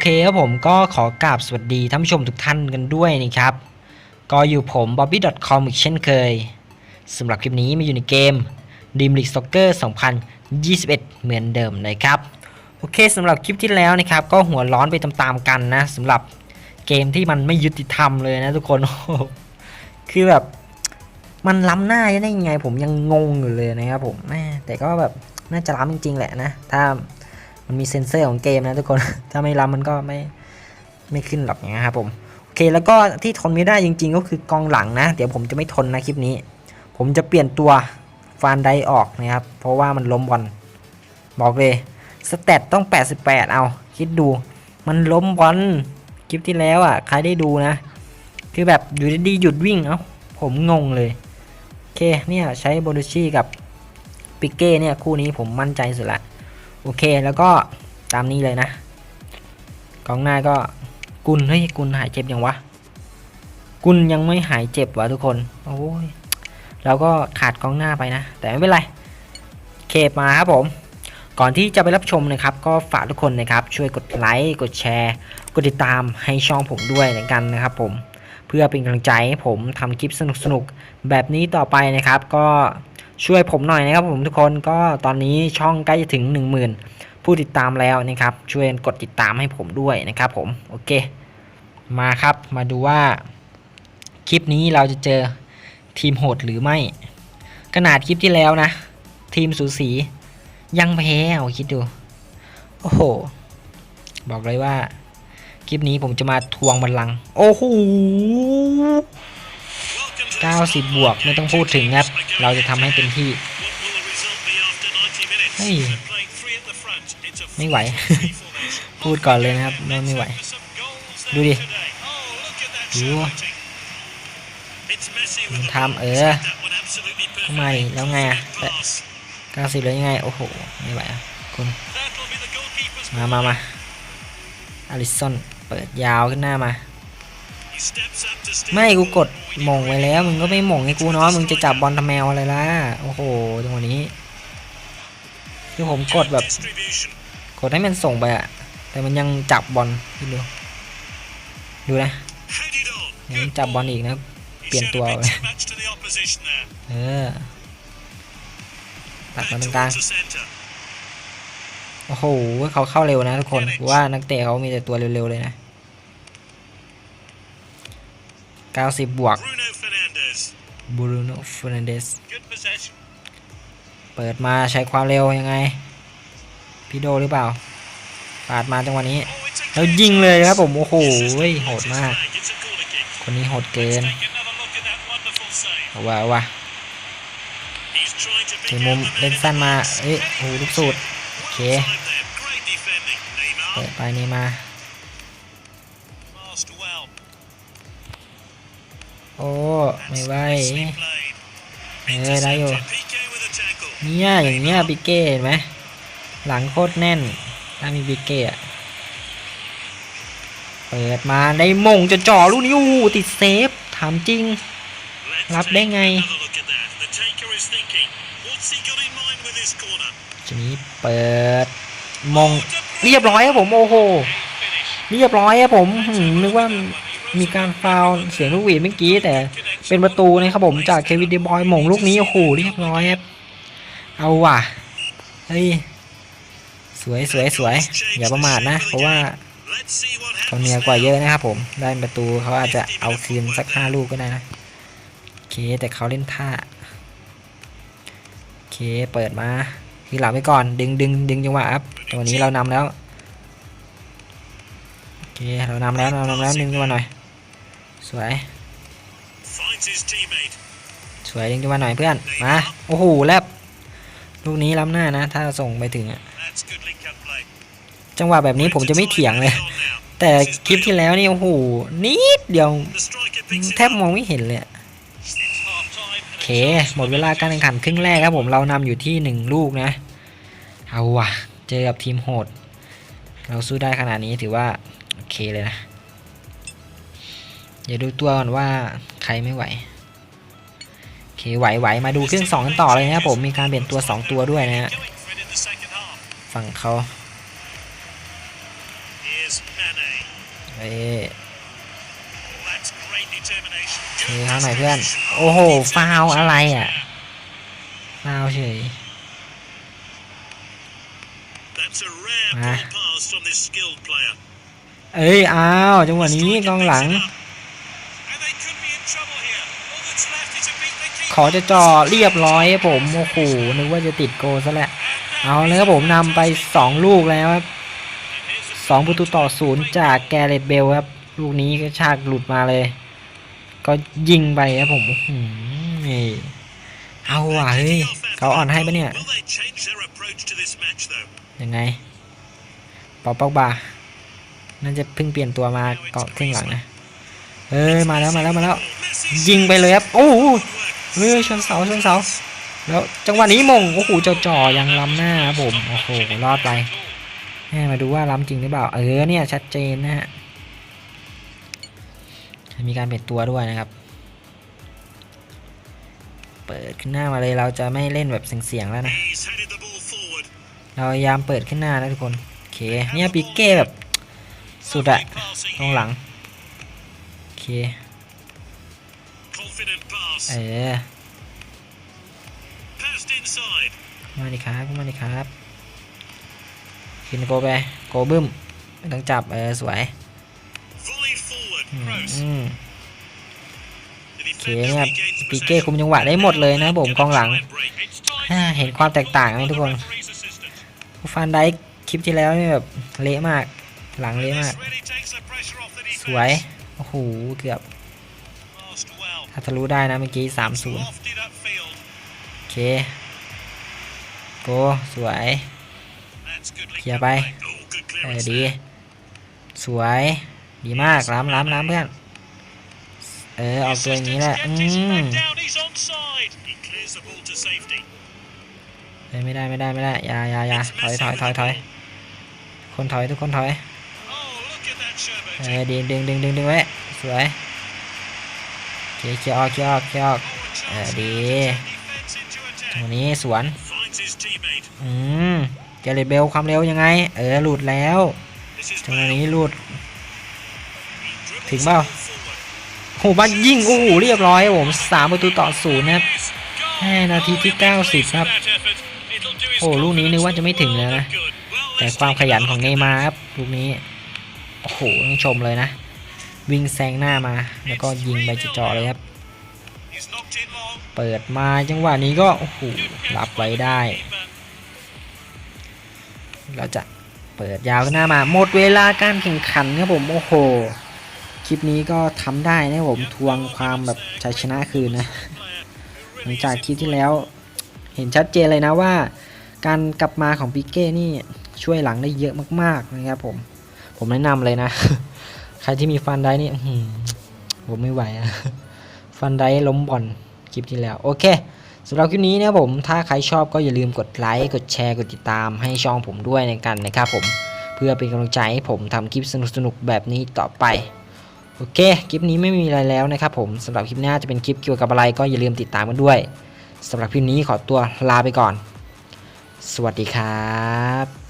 เคครับผมก็ขอกราบสวัสดีท่านผู้ชมทุกท่านกันด้วยนะครับ ก็อยู่ผม bobby.com อีกเช่นเคยสำหรับคลิปนี้มาอยู่ในเกม Dream League Soccer 2021 เหมือนเดิมนะครับ โอเคสำหรับคลิปที่แล้วนะครับ ก็หัวร้อนไปตามๆกันนะสำหรับเกมที่มันไม่ยุติธรรมเลยนะทุกคน คือแบบมันล้ำหน้าได้ยังไงผมยังงงอยู่เลยนะครับผมแต่ก็แบบน่าจะล้ำจริงๆแหละนะ ถ้า มันมีเซ็นเซอร์ของเกมนะทุกคน ถ้าไม่ล้ำมันก็ไม่ไม่ขึ้นหรอกนะครับผมโอเคแล้วก็ที่ทนไม่ได้จริง ๆ ก็คือกองหลังนะ เดี๋ยวผมจะไม่ทนนะคลิปนี้ ผมจะเปลี่ยนตัวฟานไดออกนะครับ เพราะว่ามันล้มบอลบอกเลยสเตตต้อง 88 เอา คิดดู มันล้มบอลคลิปที่แล้วอะ ใครได้ดูนะ คือแบบอยู่ดีๆหยุดวิ่ง เอ้า ผมงงเลย โอเค เนี่ย ใช้โบลูชีกับปิเก้เนี่ย คู่นี้ผมมั่นใจสุดละ โอเคแล้วก็ตามนี้เลยนะกองหน้าก็กุลเฮ้ยกุลหายเจ็บยังวะกุลยังไม่หายเจ็บวะทุกคนโอ้ยเราก็ขาดกองหน้าไปนะ แต่ไม่เป็นไรเคปมาครับผม ก่อนที่จะไปรับชมนะครับ ก็ฝากทุกคนนะครับ ช่วยกดไลค์กดแชร์กดติดตามให้ช่องผมด้วยในกันนะครับ ผมเพื่อเป็นกำลังใจให้ผมทำคลิปสนุกๆแบบนี้ต่อไปนะครับ ก็ ช่วยผมหน่อยนะครับผมทุกคนก็ตอนนี้ช่องใกล้จะถึง 10,000 ผู้ติดตามแล้วนะครับ ช่วยกดติดตามให้ผมด้วยนะครับผมโอเค มาครับมาดูว่า คลิปนี้เราจะเจอทีมโหดหรือไม่ ขนาดคลิปที่แล้วนะ ทีมสูสียังแพ้เอาคิดดูโอ้โห บอกเลยว่า คลิปนี้ผมจะมาทวงบัลลังก์โอ้โห 90 บวกไม่ต้องพูดถึงครับ เราจะทำให้เต็มที่เฮ้ยไม่ไหว พูดก่อนเลยนะครับ ไม่ไม่ไหว ดูดิดูมันทำเออทำไมแล้วไงอะแต่90แล้วยังไง โอ้โห ไม่ไหวอะคุณ มามามาอลิสันเปิดยาวขึ้นหน้ามา ไม่กูกดหม่งไว้แล้ว มึงก็ไม่หม่งให้กูเนาะมึงจะจับบอลทำแมวอะไรล่ะโอ้โหจังหวะนี้คือผมกดแบบ กดให้มันส่งไปอะแต่มันยังจับบอลดูดูนะยังจับบอลอีกนะ เปลี่ยนตัวเลยเออตัดมาตรงกลางโอ้โหเขาเข้าเร็วนะทุกคนว่านักเตะเขามีแต่ตัวเร็วๆเลยนะ 90 บวกบรูโน่เฟรนเดสเปิดมาใช้ความเร็วยังไงพี่โดหรือเปล่าปาดมาจังหวะนี้ แล้วยิงเลยครับผมโอ้โหโหดมาก คนนี้โหดเกินเอาว่าเอาว่าถึงมุมเล่นสั้นมา เอ้ยโอ้โหลูกสูตรโอเคเปิดไปนี่มา โอ้ไม่ไหวเออได้อยู่เนี่ยอย่างเงี้ยบิเก้เห็นไหมหลังโคตรแน่นถ้ามีบิเก้อะเปิดมาได้มงจะจ่อลูกนี้อู้ติดเซฟถามจริง รับได้ไงทีนี้เปิดมงเรียบร้อยครับผมโอ้โหเรียบร้อยครับผมนึกว่า มีการฟาวล์เสียงลูกหวีดเมื่อกี้แต่เป็นประตูนะครับผมจากเควินเดบอยหม่งลูกนี้โอ้โหเรียบร้อยครับเอาว่ะเฮ้ยสวยสวยสวยอย่าประมาทนะ เพราะว่าเขาเหนียกว่าเยอะนะครับผมได้ประตูเขาอาจจะเอาคืนสักห้าลูกก็ได้นะโอเคแต่เขาเล่นท่าโอเคเปิดมาทีหลังไปก่อนดึงดึงดึงจังหวะครับต่วันนี้เรานำแล้วโอเคเรานำแล้วเรานำแล้วดึงจังหวะหน่อย สวย สวยดึงจังหวะหน่อยเพื่อน มา โอ้โหแลบลูกนี้ล้ำหน้านะ ถ้าส่งไปถึงอะจังหวะแบบนี้ผมจะไม่เถียงเลย แต่คลิปที่แล้วนี่ โอ้โห นิดเดียว แทบมองไม่เห็นเลยอะโอเค หมดเวลาการแข่งขันครึ่งแรกครับผมเรานำอยู่ที่หนึ่งลูกนะ เอาว่ะ เจอกับทีมโหด เราสู้ได้ขนาดนี้ถือว่า โอเคเลยนะ เดี๋ยวดูตัวก่อนว่าใครไม่ไหวโอเคไหวไหวมาดูเครื่องสองกันต่อเลยนะครับผมมีการเปลี่ยนตัว2ตัวด้วยนะฮะฝั่งเขาเอ้ย That's great determination. เทเขาหน่อยเพื่อน โอ้โหฟาวอะไรอะฟาวเฉยอะเอ้ย อ้าว จังหวะนี้กองหลัง ขอจะจ่อเรียบร้อยครับผมโอ้โหนึกว่าจะติดโกซะแหละเอาเลยครับผมนำไป 2 ลูกแล้วครับสองประตูต่อศูนย์จากแกเรตเบลครับ ลูกนี้ก็ชากหลุดมาเลย ก็ยิงไปครับผมอื้อหือนี่เอาว่ะเฮ้ยเขาอ่อนให้ปะเนี่ย ยังไงปอปอกบาน่าจะเพิ่งเปลี่ยนตัวมาเกาะครึ่งหลังนะเอ้ยมาแล้วมาแล้วมาแล้ว ยิงไปเลยครับ โอ้ เฮ้ยชนเสาชนเสา แล้วจังหวะนี้มงโอ้โหจ่อจ่อยังล้ำหน้าครับผมโอ้โหรอดไปมาดูว่าล้ำจริงหรือเปล่าเออเนี่ยชัดเจนนะฮะมีการเปลี่ยนตัวด้วยนะครับ เปิดขึ้นหน้ามาเลยเราจะไม่เล่นแบบเสียงๆแล้วนะ เราพยายามเปิดขึ้นหน้านะทุกคนโอเคเนี่ยปีเก้แบบสุดอะตรงหลังโอเค เออ Passed inside. มาดิครับมาดิครับกินโกไปโกบึ้มไม่ต้องจับเออสวย Volleyed forward. อืม Gross. อืม The โอเค defenders เนี่ย regains ปีเก้ possession. คุมจังหวะได้หมดเลยนะผมกองหลัง Try and break. It's time อ่าเห็นความแตกต่างไหม for ทุก the คน referee's assistance. ฟันไดค์คลิปที่แล้วนี่แบบเละมาก หลังเละมาก This really takes the pressure off the สวย defense. โอ้โห เกือบ้าทะลุได้นะเมื่อกี้สามศูนย์โอเคโกสวยเคลียร์ไปเออดี สวยดีมากล้ำล้ำล้ำเพื่อน เออออกตัวอย่างนี้แหละอืมไม่ได้ไม่ได้ไม่ได้ยายายาถอยถอยถอยถอยคนถอยทุกคนถอยเออดีดึงดึงดึงดึงไว้สวย เคเคออกเคอเคออเออดีตรงนี้สวนอืมเจเลเบลความเร็วยังไง เออหลุดแล้วตรงนี้หลุด ถึงเปล่าโหมันยิ่งโอ้โหเรียบร้อยผมสามประตูต่อศูนย์นะครับนาทีที่ 90 ครับ โอ้โหลูกนี้นึกว่าจะไม่ถึงเลยนะ แต่ความขยันของเนย์มาครับลูกนี้ โอ้โหชมเลยนะ วิ่งแซงหน้ามา แล้วก็ยิงไปจ่อเลยครับ เปิดมาจังหวะนี้ก็โอ้โหรับไว้ได้ เราจะเปิดยาวขึ้นหน้ามา หมดเวลาการแข่งขันครับผม โอ้โห คลิปนี้ก็ทำได้นะผมทวงความแบบชัยชนะคืนนะ หลังจากคลิปที่แล้ว เห็นชัดเจนเลยนะว่า การกลับมาของปิเก้นี่ช่วยหลังได้เยอะมากๆนะครับผม ผมแนะนำเลยนะ ครที่มีฟันได้นี่ผมไม่ไหวอะฟันได้ล้มบอลคลิปที่แล้ว โอเคสำหรับคลิปนี้นะผม ถ้าใครชอบก็อย่าลืมกดไลค์ กดแชร์ กดติดตามให้ช่องผมด้วยในกันนะครับผม เพื่อเป็นกำลังใจให้ผมทำคลิปสนุกๆแบบนี้ต่อไป โอเค คลิปนี้ไม่มีอะไรแล้วนะครับผมสำหรับคลิปหน้าจะเป็นคลิปเกี่ยวกับอะไรก็อย่าลืมติดตามกันด้วยสำหรับคลิปนี้ขอตัวลาไปก่อน สวัสดีครับ